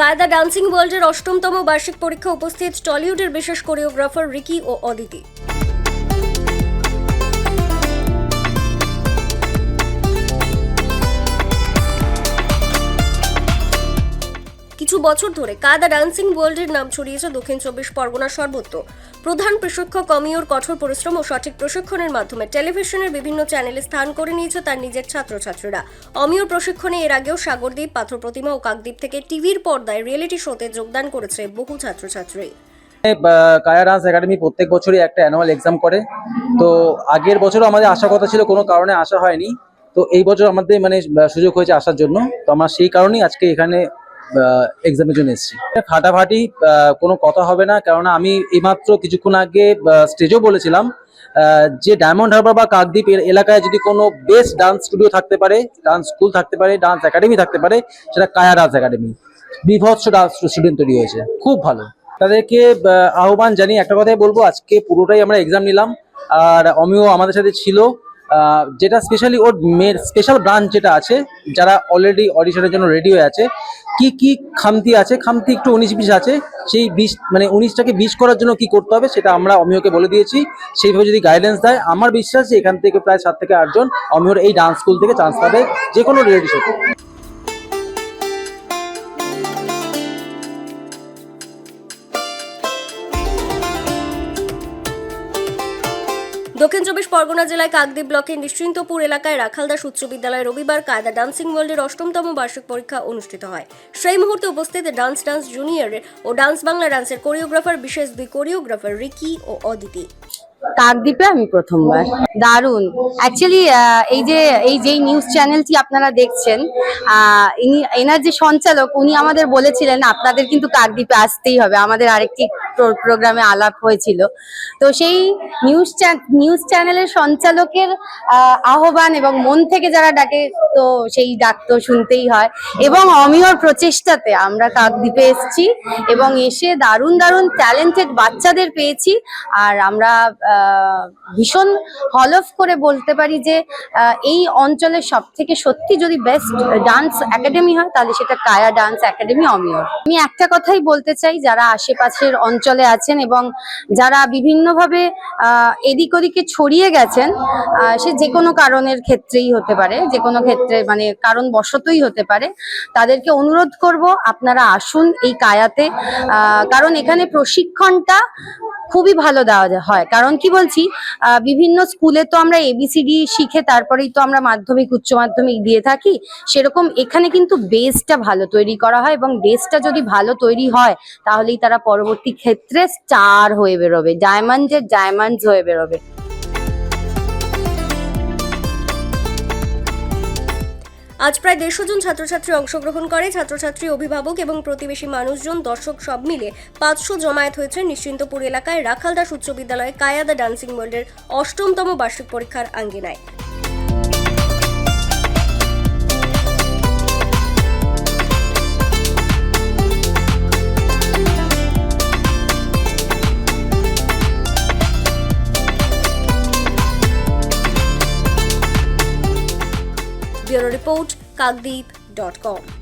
কায়দা ডান্সিং ওয়ার্ল্ডের অষ্টমতম বার্ষিক পরীক্ষা উপস্থিত টলিউডের বিশেষ কোরিওগ্রাফার রিকি ও অদিতি। বছর ধরে কায়দা ডান্সিং ওয়ার্ল্ডের নাম ছড়িয়েছে দক্ষিণ চব্বিশ পরগনার সর্বত্র। প্রধান প্রশিক্ষক অমিয়র কঠোর পরিশ্রম ও সঠিক প্রশিক্ষণের মাধ্যমে টেলিভিশনের বিভিন্ন চ্যানেলে স্থান করে নিয়েছে তার নিজের ছাত্রছাত্রীরা। অমিয়র প্রশিক্ষণে এর আগেও সাগরদ্বীপ পাথর প্রতিমা ও কাকদ্বীপ থেকে টিভির পর্দায় রিয়েলিটি শোতে যোগদান করেছে বহু ছাত্রছাত্রী। কায়া ডান্স একাডেমি প্রত্যেক বছরই একটা অ্যানুয়াল এক্সাম করে। তো আগের বছরও আমাদের আসার কথা ছিল, কোনো কারণে আসা হয়নি। তো এই বছর আমাদের মানে সুযোগ হয়েছে আসার জন্য। তো আমরা সেই কারণেই আজকে এখানে এক্সামের জন্য এসেছি। ফাটাফাটি কোনো কথা হবে না, কেননা আমি এইমাত্র কিছুক্ষণ আগে স্টেজেও বলেছিলাম যে ডায়মন্ড হারবার বা কাকদ্বীপ এলাকায় যদি কোনো বেস্ট ডান্স স্টুডিও থাকতে পারে ডান্স স্কুল থাকতে পারে ডান্স একাডেমি থাকতে পারে, সেটা কায়া ডান্স একাডেমি বিভৎস ডান্স স্টুডেন্ট তৈরি হয়েছে, খুব ভালো। তাদেরকে আহ্বান জানিয়ে একটা কথাই বলব, আজকে পুরোটাই আমরা এক্সাম নিলাম, আর অমিও আমাদের সাথে ছিল। যেটা স্পেশালি ওর মেয়ের স্পেশাল ব্রাঞ্চ যেটা আছে, যারা অলরেডি অডিশনের জন্য রেডি হয়ে আছে, কি কি খামতি আছে, খামতি একটু উনিশ বিশ আছে, সেই বিশ মানে উনিশটাকে বিশ করার জন্য কি করতে হবে সেটা আমরা অমিওকে বলে দিয়েছি। সেইভাবে যদি গাইডেন্স দেয়, আমার বিশ্বাস যে এখান থেকে প্রায় সাত থেকে আটজন অমিয়র এই ডান্স স্কুল থেকে চান্স পাবে যে কোনো রিয়েলিটি শোতে দক্ষিণ চব্বিশ পরগনা জেলায় কাকদ্বীপ ব্লকের নিশ্চিন্তপুর এলাকায় রাখালদাস উচ্চ বিদ্যালয়ে রবিবার কায়দা ডান্সিং ওয়ার্ল্ডের অষ্টমতম বার্ষিক পরীক্ষা অনুষ্ঠিত হয়। সেই মুহূর্তে উপস্থিত ডান্স ডান্স জুনিয়র ও ডান্স বাংলা ডান্সের কোরিওগ্রাফার, বিশেষ দুই কোরিওগ্রাফার রিকি ও অদিতি। কাকদ্বীপে আমি প্রথমবার। দারুণ। অ্যাকচুয়ালি এই যে এই যেই নিউজ চ্যানেলটি আপনারা দেখছেন এনার যে সঞ্চালক উনি আমাদের বলেছিলেন আপনাদের কিন্তু কাকদ্বীপে আসতেই হবে। আমাদের আরেকটি প্রোগ্রামে আলাপ হয়েছিল। তো সেই নিউজ নিউজ চ্যানেলের সঞ্চালকের আহ, আহ্বান এবং মন থেকে যারা ডাকে তো সেই ডাক তো শুনতেই হয়। এবং অমিয়র প্রচেষ্টাতে আমরা কাকদ্বীপে এসেছি এবং এসে দারুণ দারুণ ট্যালেন্টেড বাচ্চাদের পেয়েছি। আর আমরা ভীষণ হলফ করে বলতে পারি যে এই অঞ্চলের সব থেকে সত্যি যদি বেস্ট ডান্স একাডেমি হয়, তাহলে সেটা কায়া ডান্স একাডেমি অমিয়র। আমি একটা কথাই বলতে চাই, যারা আশেপাশের অঞ্চলে আছেন এবং যারা বিভিন্নভাবে এদিক ওদিকে ছড়িয়ে গেছেন সে যে কোনো কারণের ক্ষেত্রেই হতে পারে যে কোনো ক্ষেত্রে মানে কারণ বশতই হতে পারে, তাদেরকে অনুরোধ করব আপনারা আসুন এই কায়াতে কারণ এখানে প্রশিক্ষণটা খুবই ভালো দেওয়া হয়। কারণ কি বলছি বিভিন্ন স্কুলে তো আমরা এবিসিডি শিখে তারপরেই তো আমরা মাধ্যমিক, উচ্চ মাধ্যমিক দিয়ে থাকি। সেরকম এখানে কিন্তু বেসটা ভালো তৈরি করা হয় এবং বেসটা যদি ভালো তৈরি হয়, তাহলেই তারা পরবর্তী ক্ষেত্রে স্টার হয়ে বেরোবে ডায়মন্ডের ডায়মন্ডস হয়ে বেরোবে। আজ প্রায় দেড়শো জন ছাত্রছাত্রী অংশগ্রহণ করে। ছাত্রছাত্রী, অভিভাবক এবং প্রতিবেশী মানুষজন, দর্শক সব মিলে পাঁচশো জমায়েত হয়েছে নিশ্চিন্তপুর এলাকায় রাখালদাস উচ্চ বিদ্যালয়ে কায়াদা ডান্সিং ওয়ার্ল্ডের অষ্টমতম বার্ষিক পরীক্ষার আঙ্গিনায়। Bureau Report, Kagdeep.com.